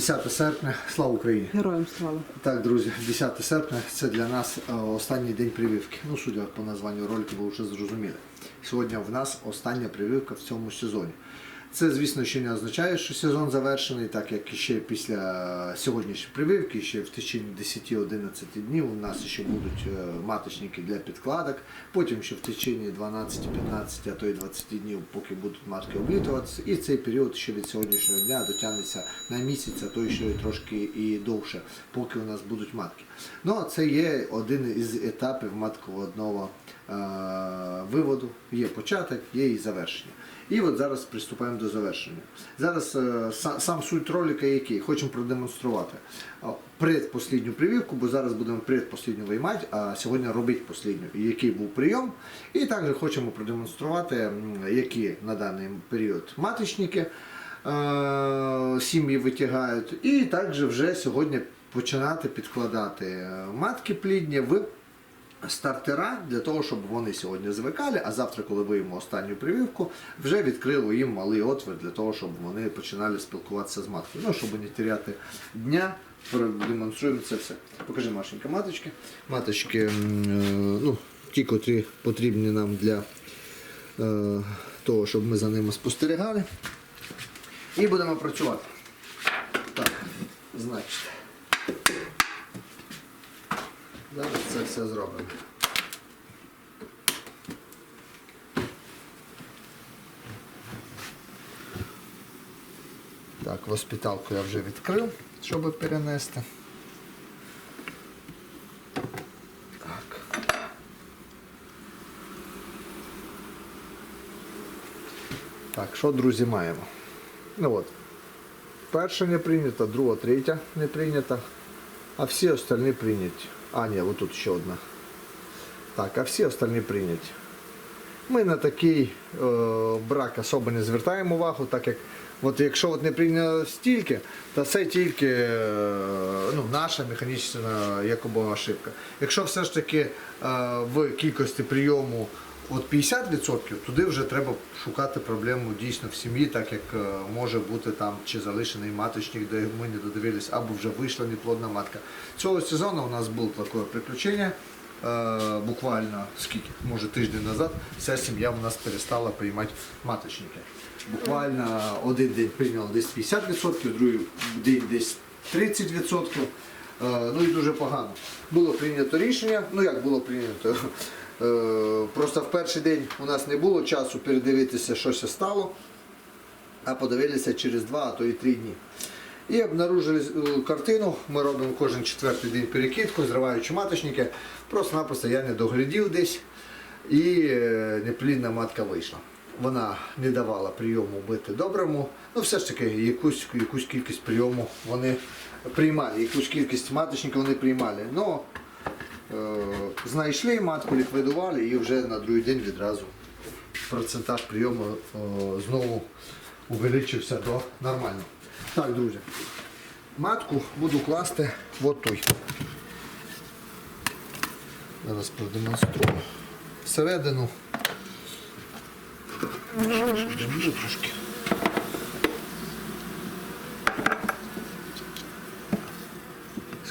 Друзі, вітаю! 10 серпня, слава Україні! Героям слава. Так, друзі, 10 серпня це для нас е, останній день прививки. Ну, судя по названню ролику, ви вже зрозуміли. Сьогодні в нас остання прививка в цьому сезоні. Це, звісно, ще не означає, що сезон завершений, так як ще після сьогоднішньої прививки, ще в течение 10-11 днів у нас ще будуть е, маточники для підкладок. Потім ще в течение 12-15, а то й 20 днів, поки будуть матки облітуватися. І цей період ще від сьогоднішнього дня дотягнеться на місяць, а то й ще трошки і довше, поки у нас будуть матки. Ну, це є один із етапів матководного е, виводу. Є початок, є і завершення. І от зараз приступаємо до завершення. Зараз е, са- сам суть ролика який? Хочемо продемонструвати предпослідню прививку, бо зараз будемо предпослідню виймати, а сьогодні робити послідню. Який був прийом. І також хочемо продемонструвати, які на даний період маточники е, сім'ї витягають. І також вже сьогодні починати підкладати е, матки плідні в стартера для того, щоб вони сьогодні звикали, а завтра, коли виємо останню прививку, вже відкрили їм малий отвір для того, щоб вони починали спілкуватися з маткою. Ну, щоб не теряти дня, продемонструємо це все. Покажи Машенька маточки. Маточки, е, ну, ті, котрі потрібні нам для е, того, щоб ми за ними спостерігали. І будемо працювати. Так, значить. Зараз це все зробимо. Так, воспіталку я вже відкрив, щоб перенести. Так. Так, що, друзі, маємо? Ну от. Перша не прийнята, друга, третя не прийнята, а всі остальні прийняті. А, ні, отут ще одна. Так, а всі остальні прийняті. Ми на такий е, брак особо не звертаємо увагу, так як от якщо от не прийнято стільки, то це тільки е, ну, наша механічна якоби ошибка. Якщо все ж таки е, в кількості прийому от 50%, туди вже треба шукати проблему дійсно в сім'ї, так як е, може бути там чи залишений маточник, де ми не додивились, або вже вийшла неплодна матка. Цього сезону у нас було таке приключення. Е, буквально скільки, може тиждень назад, вся сім'я у нас перестала приймати маточники. Буквально один день прийняли десь 50%, другий день десь 30%. Е, Ну і дуже погано. Було прийнято рішення, ну як було прийнято. Е, Просто в перший день у нас не було часу передивитися, що ще стало, а подивилися через два, а то і три дні. І обнаружили е, картину. Ми робимо кожен четвертий день перекидку, зриваючи маточники. Просто-напросто я не доглядів десь і е, неплідна матка вийшла. Вона не давала прийому бити доброму. Ну, все ж таки, якусь, якусь кількість прийому вони приймали, якусь кількість маточників вони приймали. Е, знайшли матку, ліквідували і вже на другий день відразу процентаж прийому е, знову увеличився до нормального. Так, друзі, матку буду класти от той. Зараз продемонструю. Всередину. Трошки.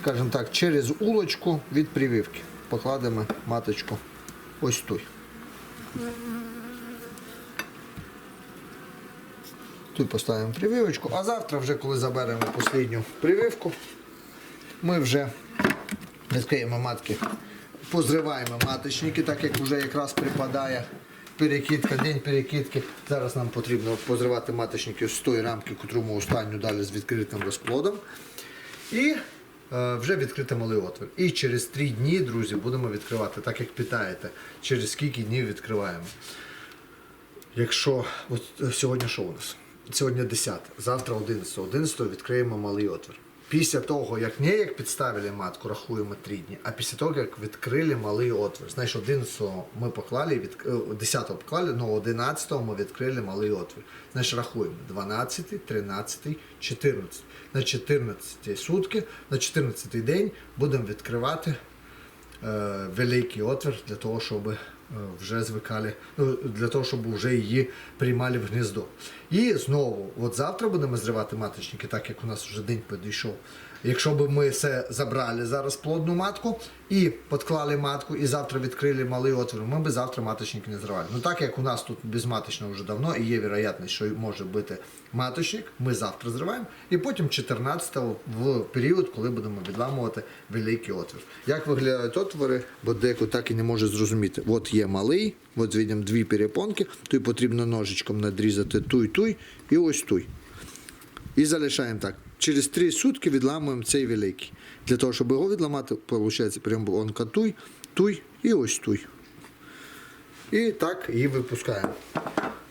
Скажімо так, через улочку від прививки. Покладемо маточку ось тут. Тут поставимо прививочку, а завтра, вже коли заберемо останню прививку, ми вже відкриємо матки, позриваємо маточники, так як вже якраз припадає перекидка, день перекидки. Зараз нам потрібно позривати маточники з тої рамки, яку ми останню далі з відкритим розплодом. І вже відкрити малий отвір. І через три дні, друзі, будемо відкривати, так як питаєте, через скільки днів відкриваємо. Якщо от е, сьогодні що у нас? Сьогодні 10, завтра 11. 11 відкриємо малий отвір. Після того, як не як підставили матку, рахуємо 3 дні, а після того, як відкрили малий отвір. Знаєш, 11 ми поклали, від, 10 поклали, але 11 ми відкрили малий отвір. Знаєш, рахуємо 12, 13, 14. На 14 сутки, на 14 день будемо відкривати е, великий отвір для того, щоб е, вже звикали, ну, для того, щоб вже її приймали в гніздо. І знову, от завтра будемо зривати маточники, так як у нас вже день підійшов. Якщо б ми все забрали зараз плодну матку і підклали матку, і завтра відкрили малий отвір, ми б завтра маточники не зривали. Ну так як у нас тут безматочно вже давно і є вероятність, що може бути маточник, ми завтра зриваємо, і потім 14-го в період, коли будемо відламувати великий отвір. Як виглядають отвори, бо деко так і не може зрозуміти. От є малий, от видимо дві перепонки, то потрібно ножичком надрізати туй, туй і ось туй. І залишаємо так. Через 3 сутки відламуємо цей великий. Для того, щоб його відламати, виходить, прям онка туй, туй і ось туй. І так її випускаємо.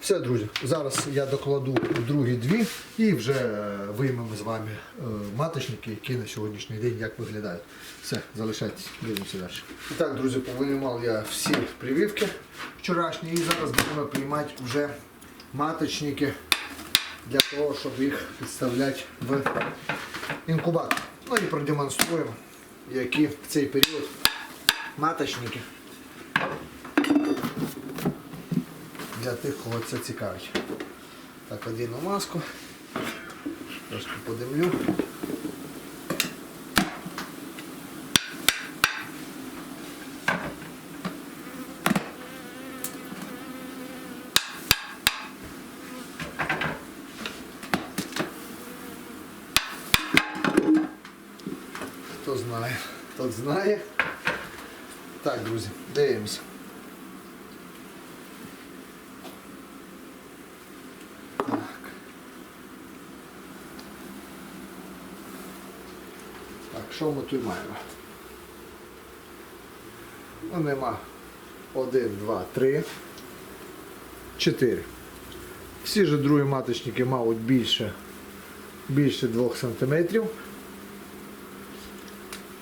Все, друзі. Зараз я докладу другі дві і вже е, виймемо з вами е, маточники, які на сьогоднішній день як виглядають. Все, залишайтесь, дивимося далі. І так, друзі, повинімав я всі прививки вчорашні і зараз будемо приймати вже маточники для того, щоб їх підставляти в інкубатор. Ну і продемонструємо, які в цей період маточники для тих, кого це цікавить. Так, одіну маску. Трошки подимлю. Хто знає, тот знає. Так, друзі, дивимося. Так. Так, що ми тут маємо? Ну, нема. Один, два, три, чотири. Всі ж другі маточники мають більше, більше 2 сантиметрів. Е,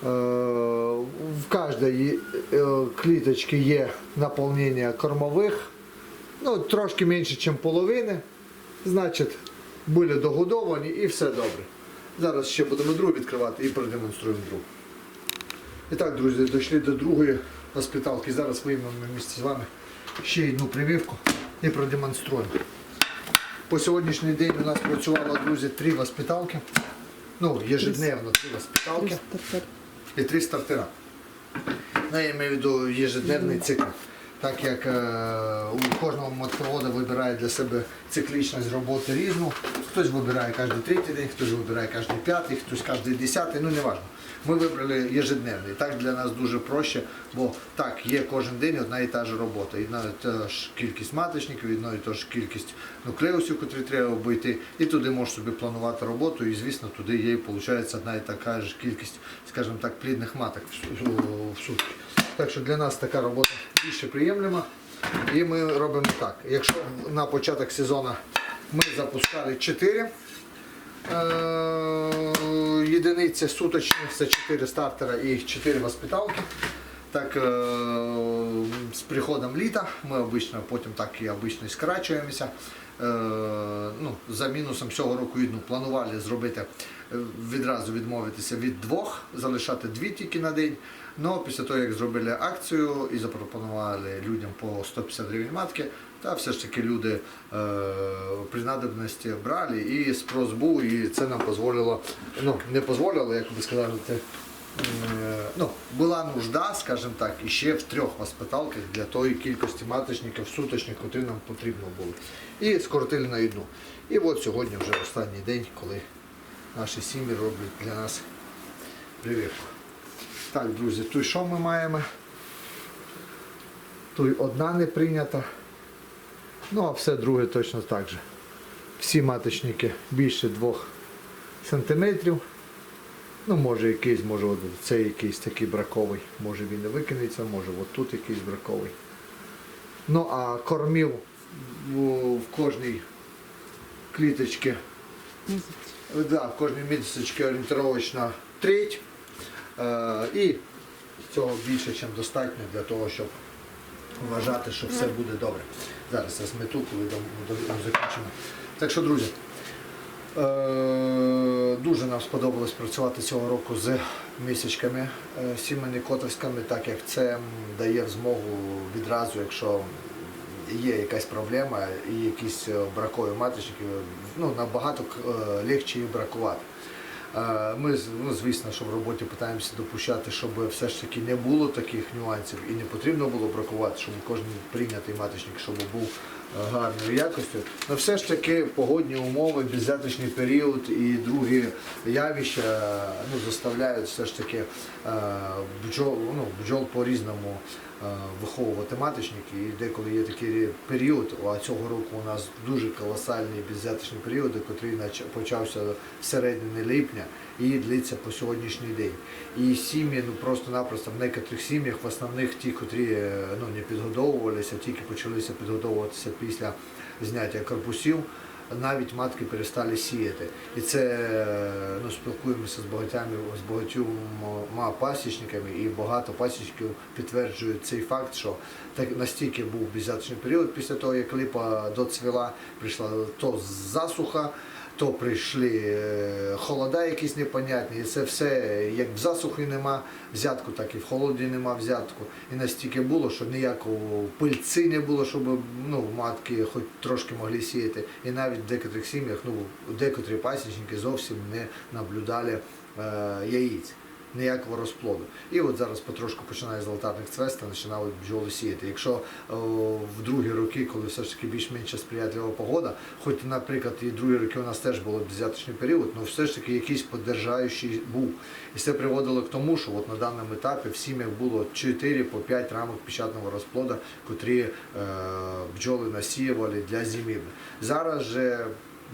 В кожній е, кліточці є наповнення кормових. Ну, трошки менше, ніж половини. Значить, були догодовані і все добре. Зараз ще будемо другу відкривати і продемонструємо другу. І так, друзі, дійшли до другої госпіталки. Зараз виймемо місце з вами ще одну прививку і продемонструємо. По сьогоднішній день у нас працювало, друзі, три госпіталки. Ну, ежедневно три госпіталки і три стартера. Ну, я маю в виду ежедневний цикл. Так як е, у кожного мотовода вибирає для себе циклічність роботи різну. Хтось вибирає кожен третій день, хтось вибирає кожен п'ятий, хтось кожен десятий, ну не важливо. Ми вибрали ежедневний. Так для нас дуже проще, бо так, є кожен день одна і та ж робота. Одна і та ж кількість маточників, і та ж кількість нуклеусів, котрі треба обійти. І туди можеш собі планувати роботу, і звісно, туди є, виходить, одна і така ж кількість, скажімо так, плідних маток в сутки. Так що для нас така робота більше приємлема. І ми робимо так. Якщо на початок сезону ми запускали 4 е, єдиниці суточні, це 4 стартера і 4 воспиталки. Так, е, з приходом літа ми обично, потім так і обично і скорачуємося. Е, ну, за мінусом цього року ну, планували зробити е, відразу відмовитися від двох, залишати дві тільки на день. Ну, після того, як зробили акцію і запропонували людям по 150 гривень матки, та все ж таки люди е, при надобності брали і спрос був, і це нам дозволило, ну не дозволило, як би сказати, ну, була нужда, скажімо так, ще в трьох госпіталках для тої кількості маточників суточних, котрі нам потрібно було. І скоротили на одну. І от сьогодні вже останній день, коли наші сім'ї роблять для нас прививку. Так, друзі, тут що ми маємо? Тут одна не прийнята. Ну, а все друге точно так же. Всі маточники більше 2 сантиметрів. Ну, може якийсь, може от цей якийсь такий браковий, може він не викинеться, може от тут якийсь браковий. Ну а кормів в, кожній кліточці, да, в кожній місяці орієнтировочно треть. Е, і цього більше, ніж достатньо для того, щоб вважати, що все буде добре. Зараз я змету, коли закінчимо. Так що, друзі, Дуже нам сподобалось працювати цього року з місячками е, сімейні котовськими, так як це дає змогу відразу, якщо є якась проблема і якісь е, бракує маточників, ну набагато е, легше їх бракувати. Е, Ми, ну, звісно, що в роботі намагаємося допущати, щоб все ж таки не було таких нюансів і не потрібно було бракувати, щоб кожен прийнятий маточник, щоб був е, гарною якостю. Але все ж таки погодні умови, беззяточний період і другі явища ну, заставляють все ж таки е, бджол, ну, бджол по-різному е, виховувати маточники. І деколи є такий період, а цього року у нас дуже колосальний беззяточний період, який почався в середині липня і длиться по сьогоднішній день. І сім'ї ну просто-напросто в некоторих сім'ях, в основних ті, котрі е, ну, не підгодовувалися, тільки почалися підгодовуватися після зняття корпусів. Навіть матки перестали сіяти. І це е, ну, спілкуємося з багатями з багатьма пасічниками, і багато пасічників підтверджують цей факт, що так настільки був беззяточний період після того, як липа доцвіла, прийшла то засуха, то прийшли е, холода якісь непонятні, і це все, як в засухи нема взятку, так і в холоді нема взятку. І настільки було, що ніякого пильці не було, щоб ну, матки хоч трошки могли сіяти. І навіть в декотрих сім'ях, ну, декотрі пасічники зовсім не наблюдали е, яїць. Ніякого розплоду. І от зараз потрошку починає з алтарних цвест та починають бджоли сіяти. Якщо о, в другі роки, коли все ж таки більш-менш сприятлива погода, хоч, наприклад, і другі роки у нас теж було беззяточний період, але все ж таки якийсь поддержаючий був. І це приводило к тому, що от на даному етапі в сім'ях було 4 по 5 рамок печатного розплоду, котрі е, бджоли насіювали для зимівлі. Зараз же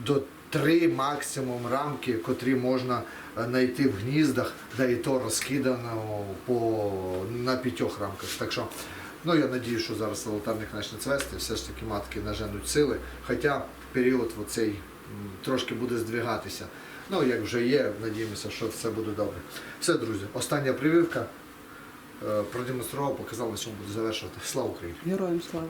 до три максимум рамки, котрі можна е, знайти в гніздах, да і то розкидано по, на п'ятьох рамках. Так що, ну я надію, що зараз золотарник почне цвести, все ж таки матки наженуть сили. Хоча період оцей трошки буде здвигатися. Ну, як вже є, надіємося, що все буде добре. Все, друзі, остання прививка. Е, Продемонстрував, показав, на чому буду завершувати. Слава Україні! Героям слава.